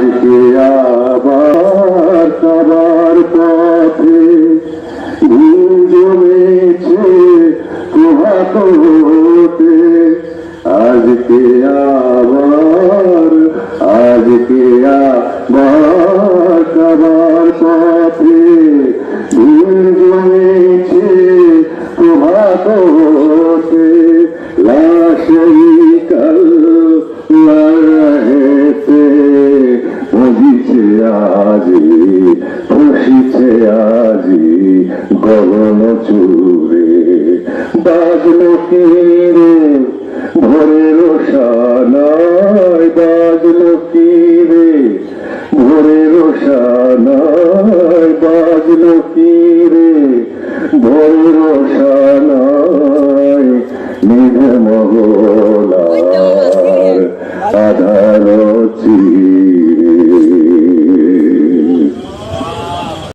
আজকে আবার সবার পথে ঘুম জমেছে প্রভাত হতে আজকে আবার আজকে আবার সবার পথে ঘুম জমেছে প্রভাত হতে লাশই কাল বুঝিছে আজি ফুসিছে আজি গগন চুরে বাজলো কে রে ভোরের সানায় বাজলো কে রে ভোরের বাজলো কে রে ভোরের সানায় নিধে মগলার আধার চির